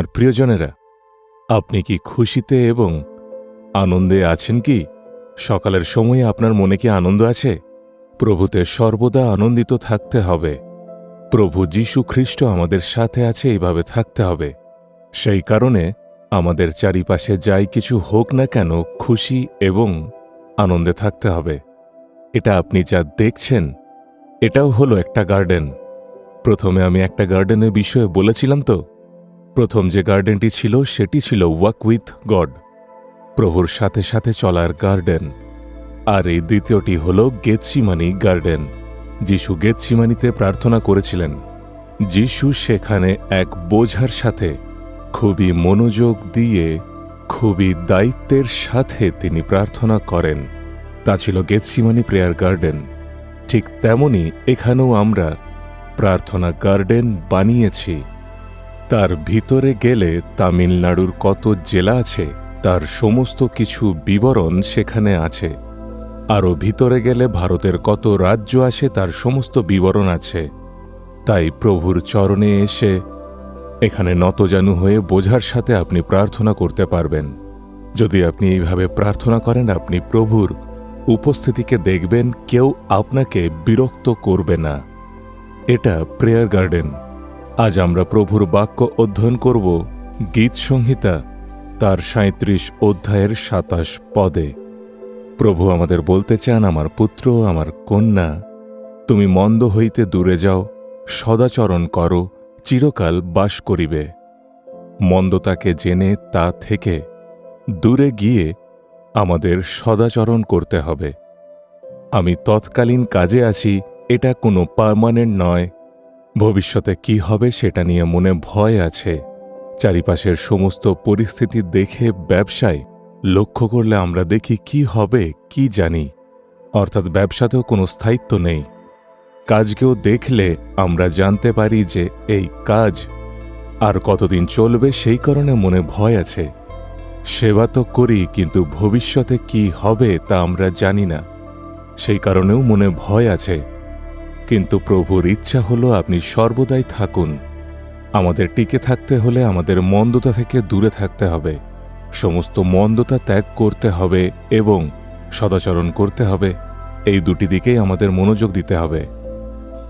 আমার প্রিয়জনেরা, আপনি কি খুশিতে এবং আনন্দে আছেন কি? সকালের সময়ে আপনার মনে কি আনন্দ আছে? প্রভুতে সর্বদা আনন্দিত থাকতে হবে। প্রভু যীশু খ্রিস্ট আমাদের সাথে আছে, এইভাবে থাকতে হবে। সেই কারণে আমাদের চারিপাশে যাই কিছু হোক না কেন, খুশি এবং আনন্দে থাকতে হবে। এটা আপনি যা দেখছেন, এটাও হলো একটা গার্ডেন। প্রথমে আমি একটা গার্ডেনের বিষয়ে বলেছিলাম তো? প্রথম যে গার্ডেনটি ছিল, সেটি ছিল ওয়াক উইথ গড। প্রভুর সাথে সাথে চলার গার্ডেন। আর এই দ্বিতীয়টি হল গেতসিমানি গার্ডেন। যিশু গেতসিমানিতে প্রার্থনা করেছিলেন, যিশু সেখানে এক বোঝার সাথে খুবই মনোযোগ দিয়ে, খুবই দায়িত্বের সাথে তিনি প্রার্থনা করেন। তা ছিল গেতসিমানি প্রেয়ার গার্ডেন। ঠিক তেমনি এখানেও আমরা প্রার্থনা গার্ডেন বানিয়েছি। তার ভিতরে গেলে তামিলনাড়ুর কত জেলা আছে, তার সমস্ত কিছু বিবরণ সেখানে আছে। আরও ভিতরে গেলে ভারতের কত রাজ্য আছে, তার সমস্ত বিবরণ আছে। তাই প্রভুর চরণে এসে এখানে নতজানু হয়ে বোঝার সাথে আপনি প্রার্থনা করতে পারবেন। যদি আপনি এইভাবে প্রার্থনা করেন, আপনি প্রভুর উপস্থিতিকে দেখবেন, কেউ আপনাকে বিরক্ত করবে না। এটা প্রেয়ার গার্ডেন। আজ আমরা প্রভুর বাক্য অধ্যয়ন করব গীত সংহিতা, তার সাঁত্রিশ অধ্যায়ের সাতাশ পদে। প্রভু আমাদের বলতে চান, আমার পুত্র, আমার কন্যা, তুমি মন্দ হইতে দূরে যাও, সদাচরণ করো, চিরকাল বাস করিবে। মন্দতাকে জেনে তা থেকে দূরে গিয়ে আমাদের সদাচরণ করতে হবে। আমি তৎকালীন কাজে আছি, এটা কোনো পার্মানেন্ট নয় ভবিষ্যতে কি হবে সেটা নিয়ে মনে ভয় আছে। চারিপাশের সমস্ত পরিস্থিতি দেখে ব্যবসায় লক্ষ্য করলে আমরা দেখি কি হবে, কি জানি। অর্থাৎ ব্যবসাতেও কোনো স্থায়িত্ব নেই। কাজকেও দেখলে আমরা জানতে পারি যে এই কাজ আর কতদিন চলবে সেই কারণে মনে ভয় আছে। সেবা তো করি, কিন্তু ভবিষ্যতে কি হবে তা আমরা জানি না। সেই কারণেও মনে ভয় আছে। কিন্তু প্রভুর ইচ্ছা হলো আপনি সর্বদাই থাকুন। আমাদের টিকে থাকতে হলে আমাদের মন্দতা থেকে দূরে থাকতে হবে। সমস্ত মন্দতা ত্যাগ করতে হবে এবং সদাচরণ করতে হবে। এই দুটি দিকেই আমাদের মনোযোগ দিতে হবে।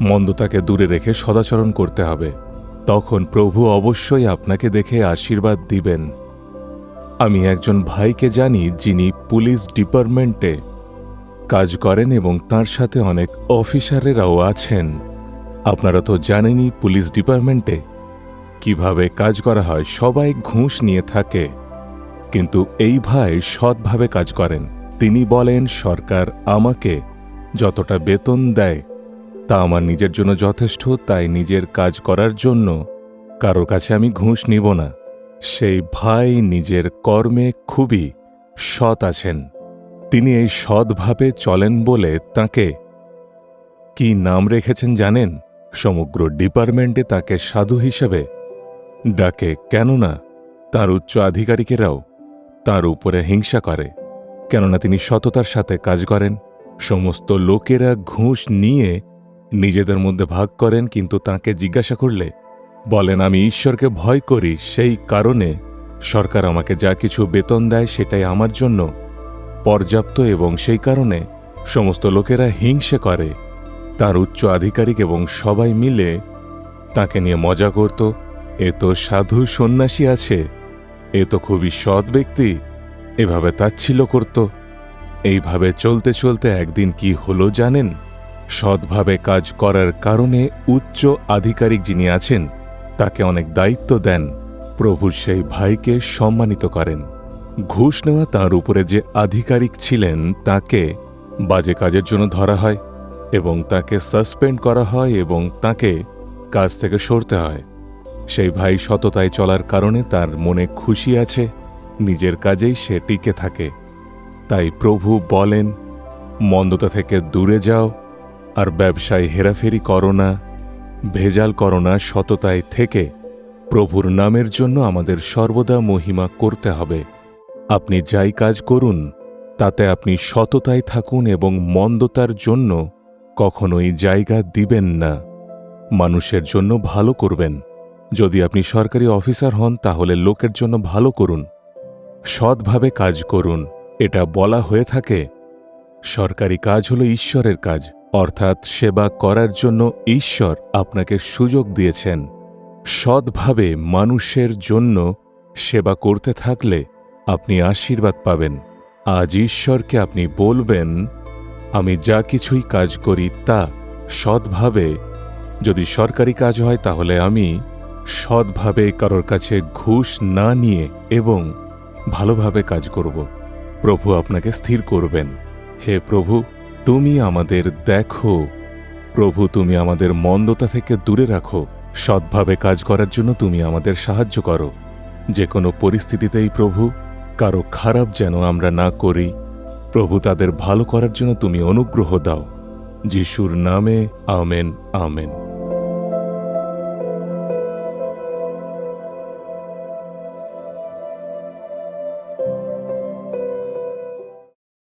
মন্দতাকে দূরে রেখে সদাচরণ করতে হবে। তখন প্রভু অবশ্যই আপনাকে দেখে আশীর্বাদ দিবেন। আমি একজন ভাইকে জানি যিনি পুলিশ ডিপার্টমেন্টে কাজ করেন এবং তার সাথে অনেক অফিসারেরাও আছেন। আপনারা তো জানেনই পুলিশ ডিপার্টমেন্টে কীভাবে কাজ করা হয়, সবাই ঘুষ নিয়ে থাকে। কিন্তু এই ভাই সৎভাবে কাজ করেন। তিনি বলেন, সরকার আমাকে যতটা বেতন দেয়, তা আমার নিজের জন্য যথেষ্ট, তাই নিজের কাজ করার জন্য কারোর কাছে আমি ঘুষ নিব না। সেই ভাই নিজের কর্মে খুবই সৎ আছেন। তিনি এই সৎভাবে চলেন বলে তাকে কি নাম রেখেছেন জানেন? সমগ্র ডিপার্টমেন্টে তাকে সাধু হিসেবে ডাকে কেননা তার উচ্চ আধিকারিকেরাও তার উপরে হিংসা করে। কেননা তিনি সততার সাথে কাজ করেন। সমস্ত লোকেরা ঘুষ নিয়ে নিজেদের মধ্যে ভাগ করেন, কিন্তু তাকে জিজ্ঞাসা করলে বলেন, আমি ঈশ্বরকে ভয় করি, সেই কারণে সরকার আমাকে যা কিছু বেতন দেয় সেটাই আমার জন্য। পর্যাপ্ত এবং সেই কারণে সমস্ত লোকেরা হিংসে করে। তার উচ্চ আধিকারিক এবং সবাই মিলে তাকে নিয়ে মজা করত। এ তো সাধু সন্ন্যাসী আছে। এ তো খুবই সৎ ব্যক্তি। এভাবে তাচ্ছিল্য করত। এইভাবে চলতে চলতে একদিন কি হলো জানেন? সৎভাবে কাজ করার কারণে উচ্চ আধিকারিক যিনি আছেন, তাকে অনেক দায়িত্ব দেন। প্রভু সেই ভাইকে সম্মানিত করেন। ঘুষ নেওয়া তাঁর উপরে যে আধিকারিক ছিলেন, তাকে বাজে কাজের জন্য ধরা হয় এবং তাকে সাসপেন্ড করা হয় এবং তাকে কাজ থেকে সরতে হয়। সেই ভাই সততায় চলার কারণে তার মনে খুশি আছে, নিজের কাজেই সে টিকে থাকে। তাই প্রভু বলেন, মন্দতা থেকে দূরে যাও আর ব্যবসায় হেরাফেরি করো না, ভেজাল করো না, সততায় থেকে প্রভুর নামের জন্য আমাদের সর্বদা মহিমা করতে হবে। আপনি যাই কাজ করুন, তাতে আপনি সততায় থাকুন এবং মন্দতার জন্য কখনোই জায়গা দিবেন না। মানুষের জন্য ভালো করবেন। যদি আপনি সরকারি অফিসার হন, তাহলে লোকের জন্য ভালো করুন। সৎভাবে কাজ করুন, এটা বলা হয়ে থাকে। সরকারি কাজ হলো ঈশ্বরের কাজ, অর্থাৎ সেবা করার জন্য ঈশ্বর আপনাকে সুযোগ দিয়েছেন। সৎভাবে মানুষের জন্য সেবা করতে থাকলে আপনি আশীর্বাদ পাবেন। আজ ঈশ্বরকে আপনি বলবেন, আমি যা কিছুই কাজ করি তা সৎভাবে। যদি সরকারি কাজ হয় তাহলে আমি সৎভাবে কারোর কাছে ঘুষ না নিয়ে এবং ভালোভাবে কাজ করব। প্রভু আপনাকে স্থির করবেন। হে প্রভু, তুমি আমাদের দেখো। প্রভু, তুমি আমাদের মন্দতা থেকে দূরে রাখো। সৎভাবে কাজ করার জন্য তুমি আমাদের সাহায্য করো। যে কোনো পরিস্থিতিতেই প্রভু কারও খারাপ যেন আমরা না করি, প্রভু তাদের ভালো করার জন্য তুমি অনুগ্রহ দাও। যিশুর নামে আমেন আমেন।